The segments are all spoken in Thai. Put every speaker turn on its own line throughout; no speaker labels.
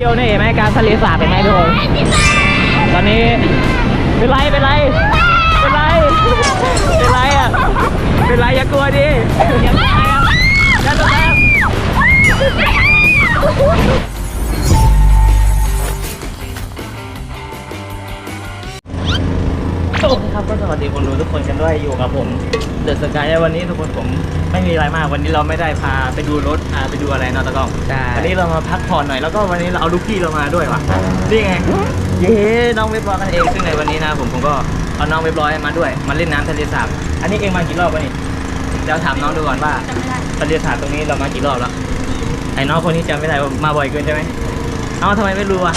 เดี่ยวนี่เห็นไหมการทะเลสาบเห็นไหมทุกคนตอนนี้เป็นไรเป็นไรเป็นไรเป็นไรอะเป็นไรอย่ากลัวดิอย่ากลัวครับอย่ากลัวครับ โอเคครับก็สวัสดีคนดูทุกคนกันด้วยอยู่กับผมเดอะสกายวันนี้ทุกคนผมไม่มีอะไรมาก วันนี้เราไม่ได้พาไปดูรถพาไปดูอะไรเนาะตะกล้อง
ใช่
วันนี้เรามาพักผ่อนหน่อยแล้วก็วันนี้เราเอาลูกพี่เรามาด้วยว่ะนี่ไงเย้น้องเว็บร้อยกันเองซึ่งในวันนี้นะผมผมก็เอาน้องเว็บร้อยมาด้วยมาเล่นน้ำทะเลสาบอันนี้เองมากี่รอบวะนี่เดี๋ยวถามน้องดูก่อนว่าทะเลสาบตรงนี้เรามากี่รอบแล้วไอ้น้องคนนี้จำไม่ได้ว่ามาบ่อยเกินใช่ไหมเอ้าทำไมไม่รู้อะ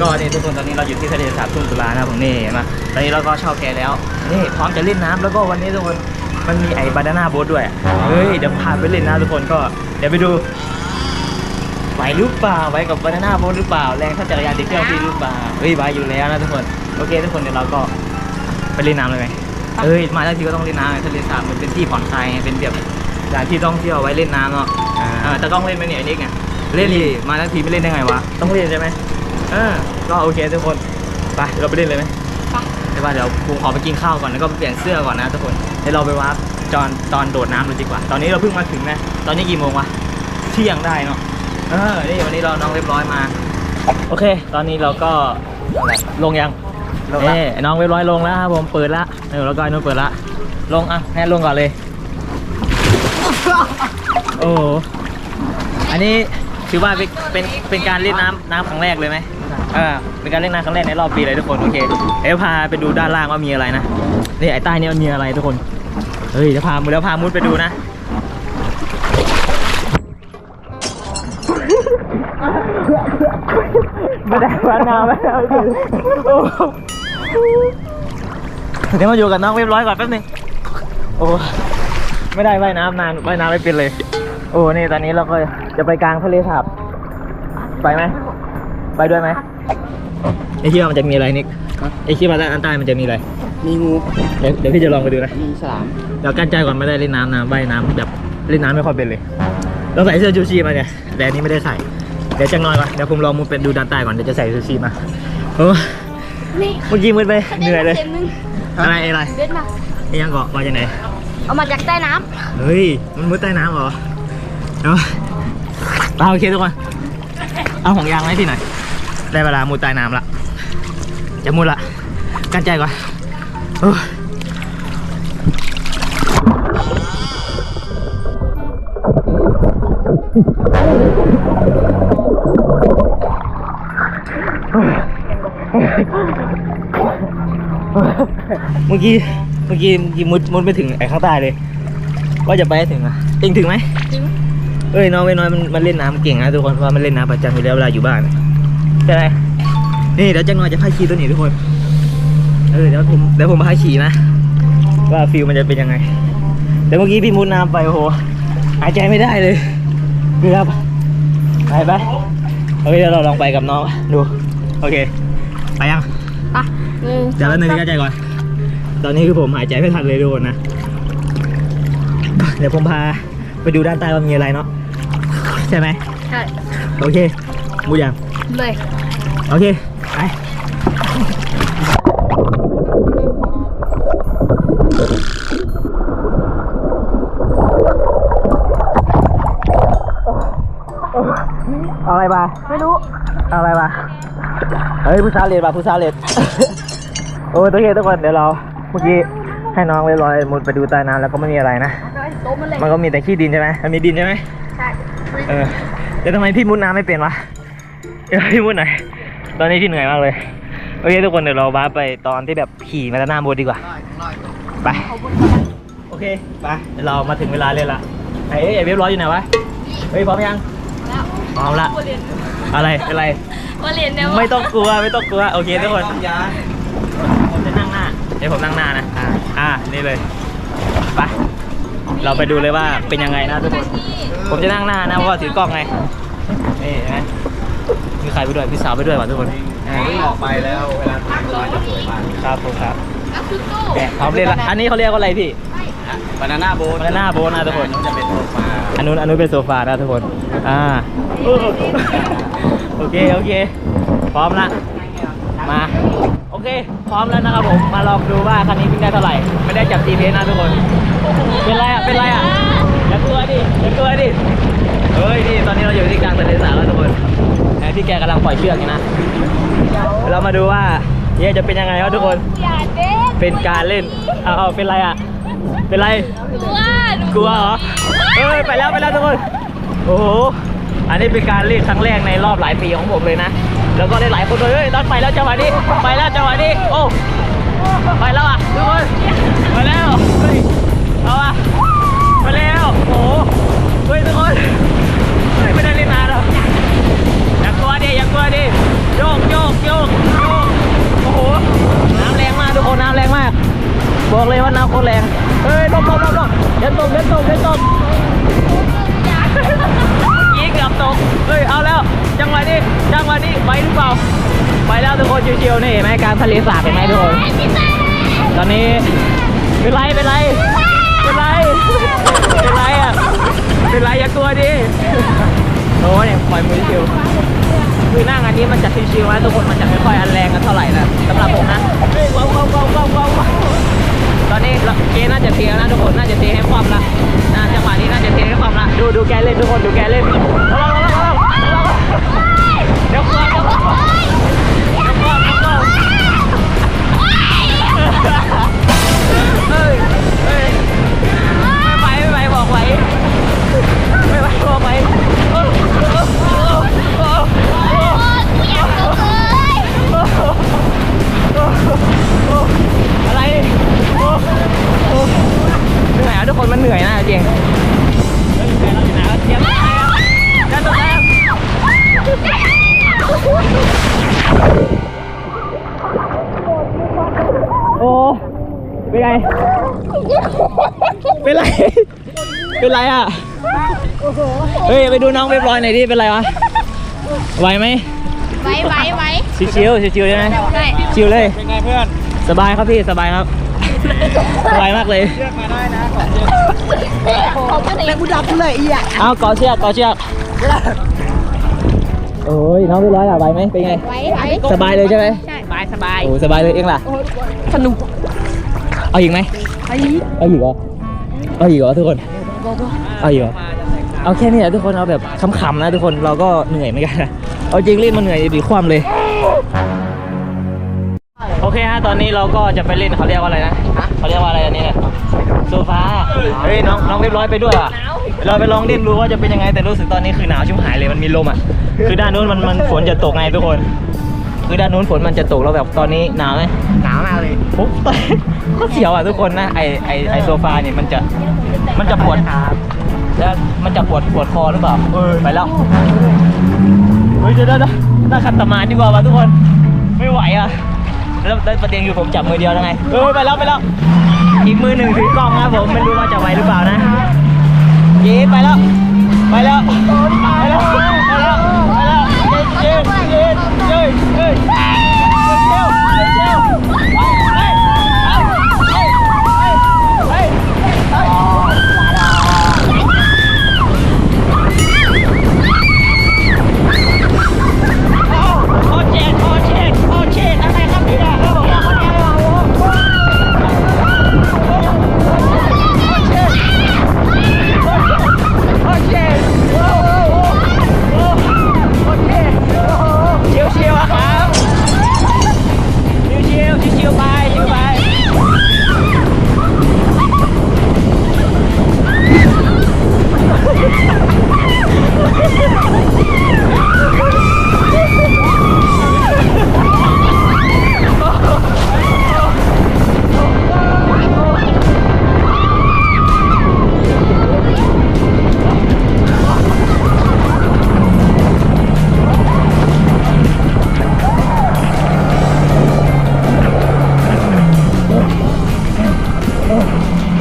ก็นี่ทุกคนตอนนี้เราอยู่ที่ทะเลสาบทุ่งกุลานะผมนี่เห็นไหมตอนนี้เราก็เช่าแพแล้วนี่พร้อมจะเล่นน้ำแล้วก็วันนี้ทุกคนมันมีไอ้บานาน่าโบ๊ทด้วยเฮ้ยเดี๋ยวพาไปเล่นนะทุกคนก็เดี๋ยวไปดูไหวหรือเปล่าไหวกับบานาน่าโบ๊ทหรือเปล่าแรงเท่าจักรยานเด็กเที่ยวพี่หรือเปล่าเฮ้ยไหวอยู่แล้วนะทุกคนโอเคทุกคนเดี๋ยวเราก็ไปเล่นน้ำเลยไหมเอ้ยมาทั้งทีก็ต้องเล่นน้ำไงทะเลสาบมันเป็นที่ผ่อนคลายไงเป็นแบบสถานที่ท่องเที่ยวไว้เล่นน้ำเนาะเออแต่ต้องเล่นไหมเนี่ยไอ้นิกไงเล่นดิมาทั้งทีไม่เล่นได้ไงวะต้องเล่นใช่ไหมเออก็โอเคทุกคน ไปเดี๋ยวเราไปเล่นเลยไหมใช่ป่ะเดี๋ยวผมขอไปกินข้าวก่อนแล้วก็ไปเปลี่ยนเสื้อก่อนนะทุกคนเดี๋ยวเราไปวัดจอนตอนโดดน้ำเลยดีกว่า ตอนนี้เราเพิ่งมาถึงนะ ตอนนี้กี่โมงวะ เที่ยงได้เนาะ เออ นี่วันนี้เราน้องเรียบร้อยมา โอเค ตอนนี้เราก็อะไรลงยัง
ลงแล้ว
เอ้น้องเรียบร้อยลงแล้วครับผมเปิดละเออแล้วก็ไอ้นุ่นเปิดละ ลงอะแน่ลงก่อนเลย โอ้โหอันนี้ถือว่าเป็นเป็นเป็นการเล่นน้ำน้ำครั้งแรกเลยไหม เออเป็นการเล่นน้ำครั้งแรกในรอบปีเลยทุกคนโอเคเดี๋ยวพาไปดูด้านล่างว่ามีอะไรนะนี่ไอ้ใต้นี่มันมีอะไรทุกคนเฮ้ยเดี๋ยวพาเดี๋ยวพามุดไปดูนะไม่ได้ว่าน้ำไม่ได้โอ้เดี๋ยวมาอยู่กับน้องเรียบร้อยก่อนแป๊บนึงโอ้ไม่ได้ว่ายน้ำนานว่ายน้ำไม่เป็นเลย โอ้นี่ตอนนี้เราก็จะไปกลางทะเลสาบไปไหมไปด้วยไหม ไอ้คิดว่ามันจะมีอะไรนิกไอ้คิดว่าด้านใต้มันจะมีอะไร
มีงู
เดี๋ยวเดี๋ยวพี่จะลองไปดูนะ
มีฉลาม
เดี๋ยวกั้นใจก่อนไม่ได้เล่นน้ำนะว่ายน้ำแบบเล่นน้ำไม่ค่อยเป็นเลยต้องใส่เสื้อชูชีพมาเนี่ยแต่อันนี้ไม่ได้ใส่ เดี๋ยวจะนอนก่อนเดี๋ยวผมลองมุดเป็นดูด้านใต้ก่อนเดี๋ยวจะใส่ชูชีพมาโอ้
นี่
เมื่อกี้มืดไปเหนื่อยเลย
เต็มนึง
อะไรอะไร
เด็ดมา
ไอ้ยังเกาะมาจากไหน
เอามาจากใต้น้
เฮ้ย มันมุดใต้น้ำเหรอเอาเอาโอเคทุกคน เอาของยางไว้ที่ไหนอยได้เวลามุดใต้น้ำละ จะมุดละกั้นใจก่อนโอ้ยเมื่อกี้เมื่อกี้เมื่อกี้มุดมุดไม่ถึงไอ้ข้างใต้เลยว่าจะไปให้ถึงอะเองถึงไหมำ
จริง
เอ้ยน้องเว้ยน้อยมันมันเล่นน้ำเก่งนะทุกคนเพราะว่ามันเล่นน้ำประจำอยู่แล้วเวลาอยู่บ้านใช่ไหม นี่เดี๋ยวจังหน่อยจะพาขี่ตัวนี้ทุกคน เออเดี๋ยวผมเดี๋ยวผมพาขี่นะ ว่าฟิลมันจะเป็นยังไงแต่เมื่อกี้พี่มุดน้ำไปโอ้โหหายใจไม่ได้เลยเกือบไปไปโอเคเดี๋ยวเราลองไปกับน้องดู โอเค ไปยัง
ปะหนึ่ง
เดี๋ยวแป๊บนึงพี่ใจก่อน ตอนนี้คือผมหายใจไม่ทันเลยทุกคนนะ เดี๋ยวผมพาไปดูด้านใต้ว่ามีอะไรเนาะใช่ไหม
ใช่
โอเค มูยัง
เลย
โอเค ไปเอาอะไรมา
ไม่รู้
เอาอะไรมาเฮ้ยผู้สาวเลดมาผู้สาวเลด โอ้ยตัวเองทุกคนเดี๋ยวเราเมื่อกี้ให้น้องไว้ลอยมุดไปดูใต้น้ำแล้วก็ไม่มีอะไรนะ
โต๊ะมันเลย
มันก็มีแต่ขี้ดินใช่ไหมมันมีดินใช่ไหม
ใช่
เออเดี๋ยวทำไมพี่มุดน้ำไม่เป็นวะเดี๋ยวพี่มุดหน่อย ตอนนี้พี่เหนื่อยมากเลย โอเคทุกคนเดี๋ยวเราบ้าไปตอนที่แบบขี่มาด้านหน้าโบสดีกว่า ไป โอเค ไปเดี๋ยวเรามาถึงเวลาเลยละไอ้ไอ้เรียบร้อยอยู่ไหนวะ เฮ้ยพร้อมยัง
แล้ว
พร้อมละ
มาเรียน
อะไรเป็นไร
มาเรียนเนี่ย
ไม่ต้องกลัว ไม่ต้องกลัว โอเคทุกคนผมจะนั่งหน้า เดี๋ยวผมนั่งหน้านะ อ่าอ่านี่เลย ไป เราไปดูเลยว่าเป็นยังไงนะทุกคน ผมจะนั่งหน้านะเพราะว่าถือกล้องไง นี่เห็นไหม มีใครไปด้วยพี่สาวไปด้วยว่ะทุกคนอ่า
วิ่งออกไปแล้วเวลาถ่ายก็จะสวยมาก
ครับผมครับ
ก็คือตู้
แหมพร้อมเล่นละอันนี้เขาเรียกว่าอะไรพี่
บานาน่าโบ๊ท
Banana boat นะทุกคน
จะเป็นตกมา
อันนู้นอันนู้นเป็นโซฟานะทุกคนอ่าโอเคโอเค พร้อมละมาโอเค พร้อมแล้วนะครับผมมาลองดูว่าคันนี้วิ่งได้เท่าไหร่ไม่ได้จับ GPS นะทุกคน เป็นไรอะเป็นไรอะอย่ากลัวดิอย่ากลัวดิ เฮ้ยนี่ตอนนี้เราอยู่ที่กลางทะเลสาบแล้วทุกคนแหมพี่แกกำลังปล่อยเชือกอยู่นะเรามาดูว่าเย่จะเป็นยังไงครับทุกคน
อย่าเด็ก
เป็นการเล่นเอาเอาเป็นไรอะ เป็นไร
กลัวหนู
กลัวเหรอเอ้ยไปแล้วไปแล้วทุกคน โอ้โห อันนี้เป็นการเล่นครั้งแรกในรอบหลายปีของผมเลยนะ แล้วก็ได้หลายคนเลยเฮ้ยตอนไปแล้วจังหวะนี้ ไปแล้วจังหวะนี้ โอ้ ไปแล้วอะทุกคน เปล่า ไปแล้วทุกคนชิวๆนี่เห็นไหมการทะเลสาบเห็นไหมทุกคน ตอนนี้เป็นไรเป็นไรเป็นไรเป็นไรอะเป็นไรอย่ากลัวดิโอ้ยปล่อยมือชิวคือนั่งอันนี้มันจะชิวๆนะทุกคนมันจะไม่ค่อยอันแรงกันเท่าไหร่นะสำหรับผมนะเฮ้ยว้าวว้าวว้าวว้าวว้าตอนนี้เราเกน่าจะเทแล้วนะทุกคนน่าจะเทให้ความละน่าจังหวะนี้น่าจะเทให้ความละดูดูแกเล่นทุกคนดูแกเล่น เฮ้ย ไปดูน้องเรียบร้อยหน่อยดิ เป็นไรวะ ไหวไหม
ไว้ไว้ไว้
ชิวๆชิวๆใช่ไหม
ได้
ชิวเลย
เป็นไงเพื่อน
สบายครับพี่สบายครับ สบายมากเลย
เลือกมาได้นะก่อนเลือก
ขอบคุณเองกูดับเลยอีอะ
เอากอเชือกกอเชือกโอ้ยน้องเรียบร้อยอะไหวไหมเป็นไง
ไว้ไว้
สบายเลยใช่ไหม
ใช่สบายสบาย
โอ้สบายเลยเองล่ะ
สนุก
เอาอีกไหม
ไอ้
เอาอีกเหรอเอาอีกเหรอทุกคนเอาอีกเหรอ เอาแค่นี้แหละทุกคนเอาแบบขำๆนะทุกคนเราก็เหนื่อยเหมือนกันนะเอาจริงเล่นมันเหนื่อยดีความเลย โอเคฮะตอนนี้เราก็จะไปเล่นเขาเรียกว่าอะไรนะเขาเรียกว่าอะไรอันนี้เนี่ยโซฟาเฮ้ยน้องน้องเรียบร้อยไปด้วยอะเราไปลองเล่นดูว่าจะเป็นยังไงแต่รู้สึกตอนนี้คือหนาวชิบหายเลยมันมีลมอะคือด้านนู้นมันมันฝนจะตกไงทุกคน คือด้านนู้นฝนมันจะตกแล้วแบบตอนนี้หนาวไหม
หนาวมากเลย
ปุ๊บก็เสียวอะทุกคนนะไอไอไอโซฟาเนี่ยมันจะมันจะปวดขา แล้วมันจะปวดปวดคอหรือเปล่าไปแล้วเฮ้ยเดี๋ยวเดี๋ยวเดี๋ยวน่าขัดสมาธิดีกว่าวะทุกคนไม่ไหวอะแล้วแล้วประเด็นคือผมจับมือเดียวแล้วไงเออไปแล้วไปแล้วอีกมือหนึ่งถือกล้องครับผมไม่รู้ว่าจะไหวหรือเปล่านะเย้ไปแล้วไปแล้วไปแล้ว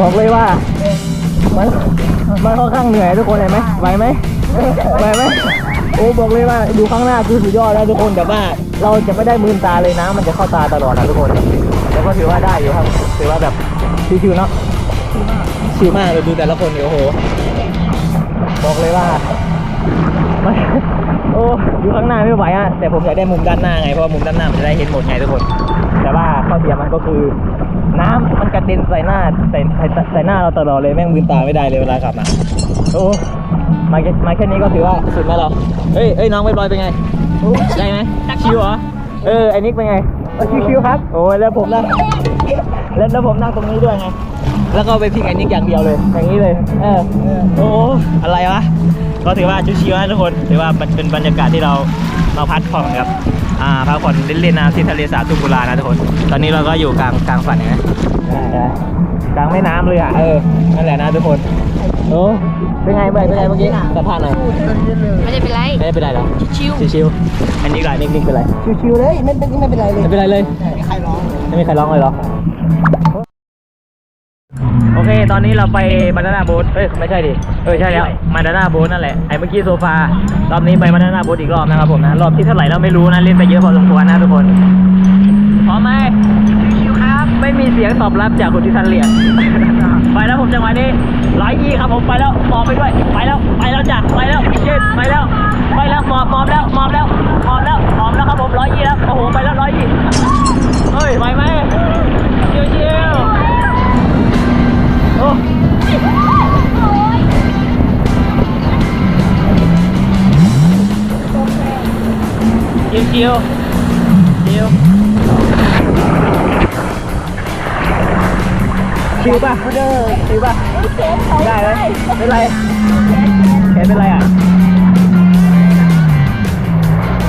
บอกเลยว่ามันมันค่อนข้างเหนื่อยทุกคนเห็นไหมไหวไหมไหวไหมโอ้บอกเลยว่าดูข้างหน้าคือสุดยอดแล้วทุกคนแต่ว่าเราจะไม่ได้มืนตาเลยนะ มันจะเข้าตาตลอดนะทุกคนแล้วก็ถือว่าได้อยู่ครับถือว่าแบบชิวๆเนาะชิวมากเลยดูแต่ละคนเนี่ยโอ้โหบอกเลยว่ามัน โอ้อยู่ข้างหน้าไม่ไหวอะแต่ผมอยากได้มุมด้านหน้าไงเพราะมุมด้านหน้ามันจะได้เห็นหมดไงทุกคน แต่ว่าข้อเสียมันก็คือ น้ำมันกระเด็นใส่หน้าใส่ใส่ใส่หน้าเราตลอดเลยแม่งมืนตาไม่ได้เลยเวลาขับอะโอ้มาแค่มาแค่นี้ก็ถือว่าสุดแล้วเราเอ้ยเอ้ยน้องเว็บบอยเป็นไงได้ไหมชิวเหรอเออไอ้นิกเป็นไงชิวๆครับโอ้ยแล้วผมนั่งแล้วแล้วผมนั่งตรงนี้ด้วยไงแล้วก็ไปพิงไอ้นิกอย่างเดียวเลย อย่างนี้เลย เออโอ้อะไรวะ ก็ถือว่าชิวๆนะทุกคนถือว่ามันเป็นบรรยากาศที่เราเราพักผ่อนครับอ่าพักผ่อนเล่นๆนะที่ทะเลสาบทุ่งกุลานะทุกคน ตอนนี้เราก็อยู่กลางกลางฝันเห็นไหมกลางแม่น้ำเลยอะเออนั่นแหละนะทุกคนโอ้เป็นไงเมื่อเป็นไงเมื่อกี้สัมภาษณ์หน่อย
ไม่ได้เป็นไร
ไม่ได้เป็นไรเหรอ
ชิว
ชิวๆอันนี้ก็นิกๆเป็นไร
ชิวๆเลยไม่เป็นไม่เป็นไรเลย
ไม่เป็นไรเลย
ใครร้อง
ไม่มีใครร้องเลยเหรอ โอเค ตอนนี้เราไปบานาน่าโบ๊ทเอ้ย ไม่ใช่ดิ เออ ใช่แล้วบานาน่าโบ๊ทนั่นแหละ ไอ้เมื่อกี้โซฟา รอบนี้ไปบานาน่าโบ๊ทอีกรอบนะครับผมนะ รอบที่เท่าไหร่เราไม่รู้นะ เล่นไปเยอะพอสมควรนะทุกคน พร้อมไหมชิวๆครับ ไม่มีเสียงตอบรับจากคนที่ท่านเรียกไปแล้วผมจังหวะนี้ร้อยยี่ครับผม ไปแล้วมอบไปด้วย ไปแล้ว ไปแล้วจ้ะ ไปแล้วเย็นไปแล้ว ชิวป่ะชิวป่ะได้ไหมเป็นไรแขนเป็นไรอะ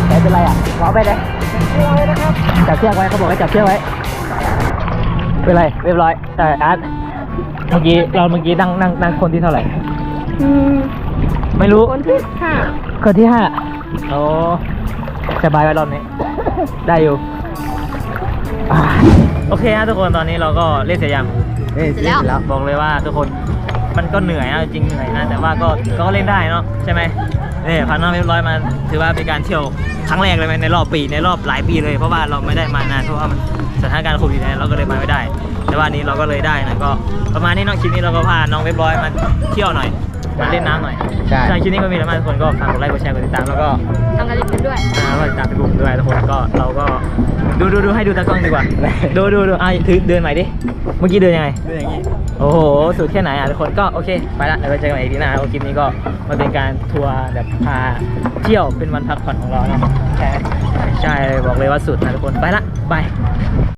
แขนเป็นไรอะขอไปเลยจับเชือกไว้เขาบอกให้จับเชือกไว้เป็นไรเรียบร้อยแต่อาร์ตเมื่อกี้เราเมื่อกี้นั่งนั่งนั่งคนที่เท่าไหร่
อืม
ไม่รู้
คนที่ห้า
คนที่ห้าโอ้สบายไว้รอบนี้ ได้อยู่ โอเคฮะทุกคนตอนนี้เราก็เล่นเสร็จยั ง
เสร็จแล้ว
บอกเลยว่าทุกคนมันก็เหนื่อยนะจริงเหนื่อยนะแต่ว่าก็ก็เล่นได้เนาะใช่ไหมเนี่ยพันน้องเรียบร้อยมาถือว่าเป็นการเที่ยวครั้งแรกเลยไหมในรอบปีในรอบหลายปีเลยเพราะว่าเราไม่ได้มานานเพราะว่ามันสถานการณ์โควิดเนี่ยเราก็เลยมาไม่ได้ แต่ว่านี้เราก็เลยได้นะก็ประมาณนี้เน้องคลิปนี้เราก็พาน้องเรียบร้อยมาเที่ยวหน่อย มาเล่นน้ำหน่อย
ใช่
ใช่ คลิปนี้ก็มีแล้วมาทุกคนก็ฝากกดไลค์กดแชร์กดติดตามแล้วก็
ทำกันเล่นด้วย
อ่าว่าติดตามเฟซบุ๊กด้วยทุกคนก็เราก็ดูดูดูให้ดูตากล้องดีกว่า ดูดูดูอะถือเดินใหม่ดิเมื่อกี้เดินยังไง
เป็นอย่างนี้
โอ้โห สุดแค่ไหนอะทุกคนก็โอเค ไปละเดี๋ยวไปเจอกันใหม่อีกทีหน้าโอคลิปนี้ก็มาเป็นการทัวร์แบบพาเที่ยวเป็นวันพักผ่อนของเรานะใช่ใช่บอกเลยว่าสุดนะทุกคนไปละบาย